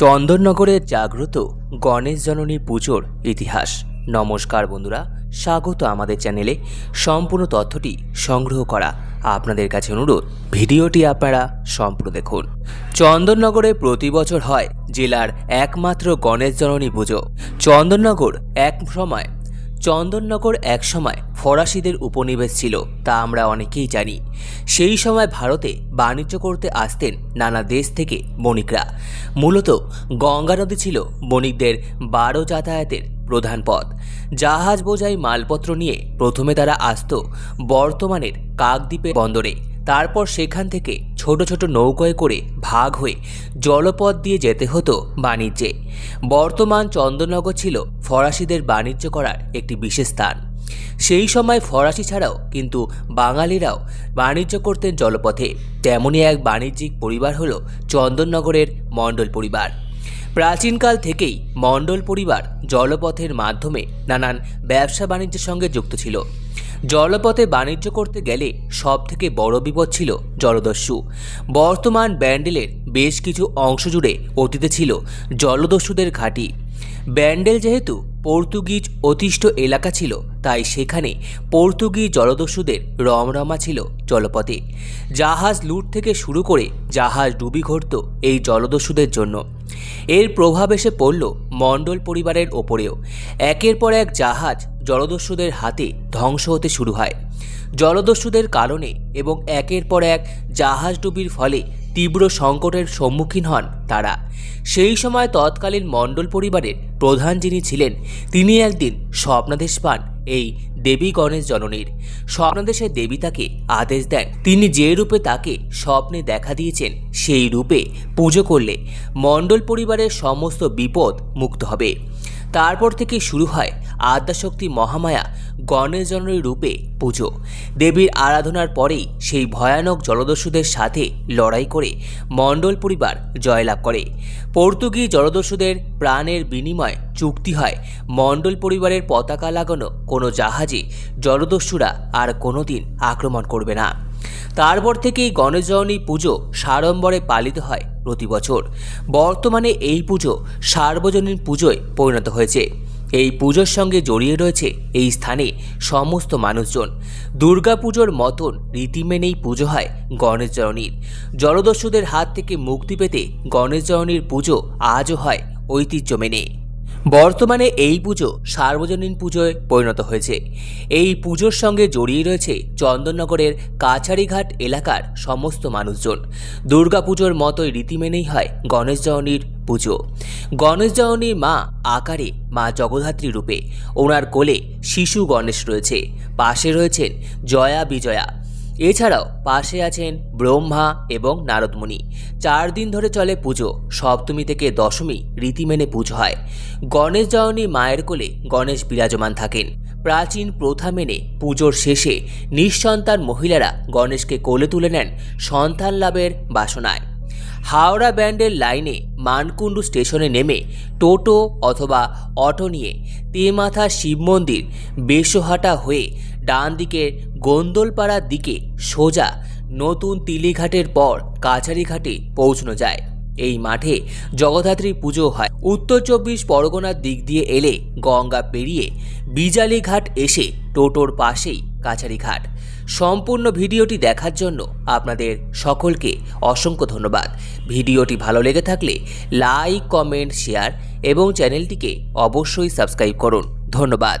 চন্দননগরের জাগ্রত গণেশ জননী পুজোর ইতিহাস। নমস্কার বন্ধুরা, স্বাগত আমাদের চ্যানেলে। সম্পূর্ণ তথ্যটি সংগ্রহ করা আপনাদের কাছে অনুরোধ, ভিডিওটি আপনারা সম্পূর্ণ দেখুন। চন্দননগরে প্রতি বছর হয় জেলার একমাত্র গণেশ জননী পুজো। চন্দননগর এক সময় চন্দননগর একসময় ফরাসিদের উপনিবেশ ছিল, তা আমরা অনেকেই জানি। সেই সময় ভারতে বাণিজ্য করতে আসতেন নানা দেশ থেকে বণিকরা। মূলত গঙ্গা নদী ছিল বণিকদের বারো যাতায়াতের প্রধান পথ। জাহাজ বোঝাই মালপত্র নিয়ে প্রথমে তারা আসত বর্তমানের কাকদ্বীপে বন্দরে। তারপর সেখান থেকে ছোট ছোট নৌকোয় করে ভাগ হয়ে জলপথ দিয়ে যেতে হতো বাণিজ্যে। বর্তমান চন্দননগর ছিল ফরাসিদের বাণিজ্য করার একটি বিশেষ স্থান। সেই সময় ফরাসি ছাড়াও কিন্তু বাঙালিরাও বাণিজ্য করতেন জলপথে। তেমনই এক বাণিজ্যিক পরিবার হল চন্দননগরের মণ্ডল পরিবার। প্রাচীনকাল থেকেই মণ্ডল পরিবার জলপথের মাধ্যমে নানান ব্যবসা বাণিজ্যের সঙ্গে যুক্ত ছিল। জলপথে বাণিজ্য করতে গেলে সব থেকে বড় বিপদ ছিল জলদস্যু। বর্তমান ব্যান্ডেলের বেশ কিছু অংশ জুড়ে অতীতে ছিল জলদস্যুদের ঘাঁটি। ব্যান্ডেল যেহেতু পর্তুগিজ অতিষ্ঠ এলাকা ছিল, তাই সেখানে পর্তুগিজ জলদস্যুদের রমরমা ছিল জলপথে। জাহাজ লুট থেকে শুরু করে জাহাজ ডুবি ঘটত এই জলদস্যুদের জন্য। এর প্রভাব এসে পড়ল মণ্ডল পরিবারের ওপরেও। একের পর এক জাহাজ জলদস্যুদের হাতে ধ্বংস হতে শুরু হয়। জলদস্যুদের কারণে এবং একের পর এক জাহাজ ডুবির ফলে তীব্র সংকটের সম্মুখীন হন তারা। সেই সময় তৎকালীন মণ্ডল পরিবারের প্রধান যিনি ছিলেন, তিনি একদিন স্বপ্নাদেশ পান এই দেবী গণেশ জননীর। স্বপ্নাদেশের দেবী তাকে আদেশ দেন। তিনি যে রূপে তাকে স্বপ্নে দেখা দিয়েছেন, সেই রূপে পুজো করলে মণ্ডল পরিবারের সমস্ত বিপদ মুক্ত হবে। তারপর থেকে শুরু হয় আদ্যাশক্তি মহামায়া গণেশ জননীর রূপে পুজো। দেবীর আরাধনার পরেই সেই ভয়ানক জলদস্যুদের সাথে লড়াই করে মণ্ডল পরিবার জয়লাভ করে। পর্তুগিজ জলদস্যুদের প্রাণের বিনিময় চুক্তি হয় মণ্ডল পরিবারের পতাকা লাগানো কোনো জাহাজে জলদস্যুরা আর কোনোদিন আক্রমণ করবে না। তারপর থেকেই গণেশ জননী পুজো সাড়ম্বরে পালিত হয় প্রতি বছর। বর্তমানে এই পুজো সার্বজনীন পুজোয় পরিণত হয়েছে। এই পুজোর সঙ্গে জড়িয়ে রয়েছে এই স্থানে সমস্ত মানুষজন। দুর্গাপুজোর মতন রীতি মেনেই পুজো হয় গণেশ জননীর। জলদস্যুদের হাত থেকে মুক্তি পেতে গণেশ জননীর পুজো আজও হয় ঐতিহ্য মেনে। বর্তমানে এই পুজো সার্বজনীন পুজোয় পরিণত হয়েছে। এই পুজোর সঙ্গে জড়িয়ে রয়েছে চন্দননগরের কাছারিঘাট এলাকার সমস্ত মানুষজন। দুর্গাপুজোর মতোই রীতি মেনেই হয় গণেশ জননীর পুজো। গণেশ জননীর মা আকারে মা জগদ্ধাত্রী রূপে। ওনার কোলে শিশু গণেশ রয়েছে। পাশে রয়েছেন জয়া বিজয়া। এছাড়াও পাশে আছেন ব্রহ্মা এবং নারদমুনি চার দিন ধরে চলে পুজো, সপ্তমী থেকে দশমী, রীতি মেনে পুজো হয়। গণেশ জননী মায়ের কোলে গণেশ বিরাজমান থাকেন। প্রাচীন প্রথা মেনে পুজোর শেষে নিঃসন্তান মহিলারা গণেশকে কোলে তুলে নেন সন্তান লাভের বাসনায়। হাওড়া ব্যান্ডের লাইনে মানকুণ্ডু স্টেশনে নেমে টোটো অথবা অটো নিয়ে তেমাথা শিব মন্দির বেশহাটা হয়ে ডান দিকে গোন্দলপাড়ার দিকে সোজা নতুন তিলিঘাটের পর কাছারিঘাটে পৌঁছানো যায়। এই মাঠে জগদ্ধাত্রী পুজো হয়। উত্তর চব্বিশ পরগনার দিক দিয়ে এলে গঙ্গা পেরিয়ে বিজালি ঘাট এসে টোটোর পাশেই কাছারি ঘাট সম্পূর্ণ ভিডিওটি দেখার জন্য আপনাদের সকলকে অসংখ্য ধন্যবাদ। ভিডিওটি ভালো লেগে থাকলে লাইক, কমেন্ট, শেয়ার এবং চ্যানেলটিকে অবশ্যই সাবস্ক্রাইব করুন। ধন্যবাদ।